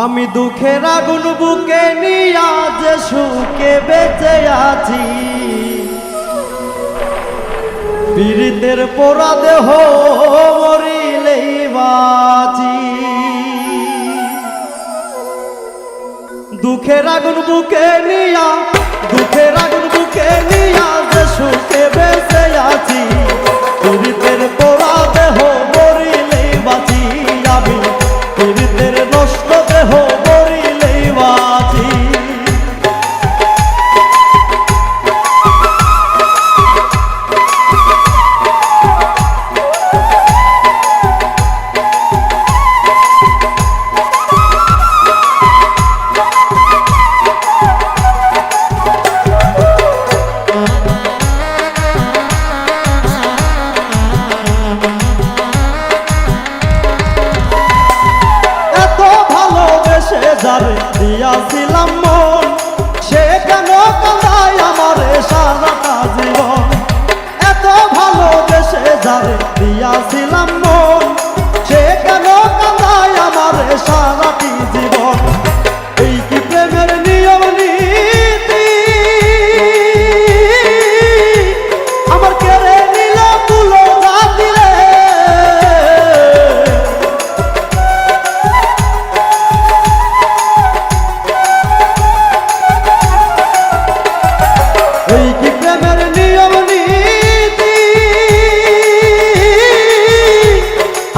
আমি দুঃখের আগুন বুকে নিয়া যে সুখে বেঁচে আছি। পীড়িতের পোড়া দেহ মরিলেই বাঁচি। দুঃখের আগুন বুকে নিয়া, দুঃখের আগুন বুকে নিয়া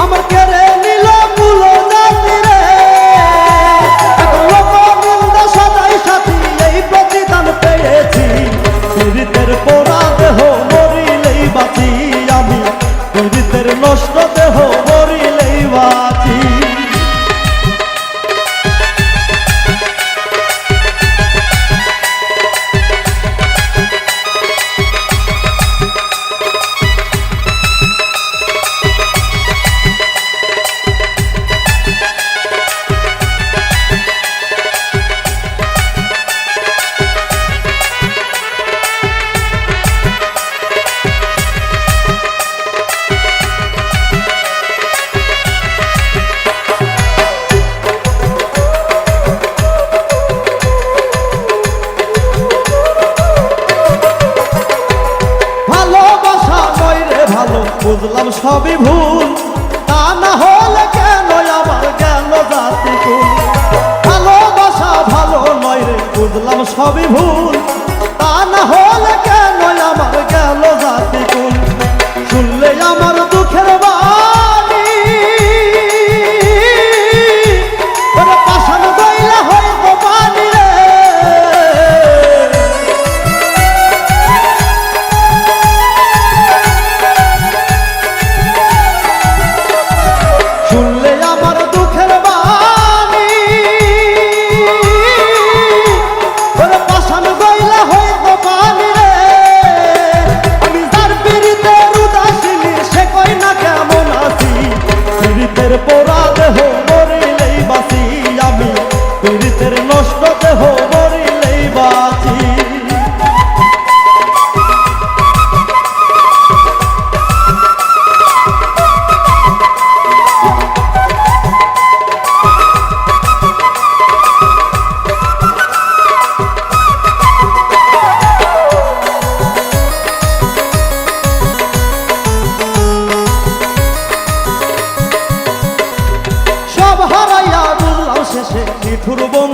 আমার কেড়ে নিল পুলো জাতি রে লোক সদাই সাথী এই পেয়েছি। পীড়িতের পর ভালো বুঝলাম সবই ভুল। তা না হলে কেন আমার কেন জাতি ভালোবাসা ভালো নয় রে, বুঝলাম সবই ভুল।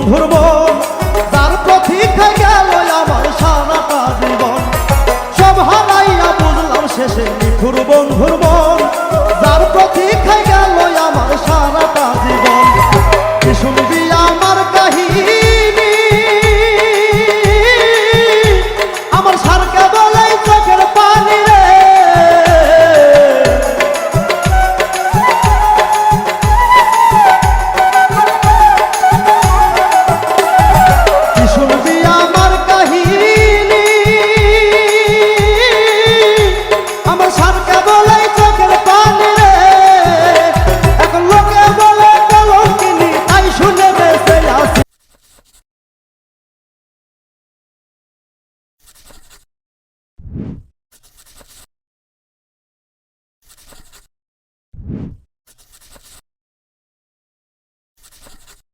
ধরবো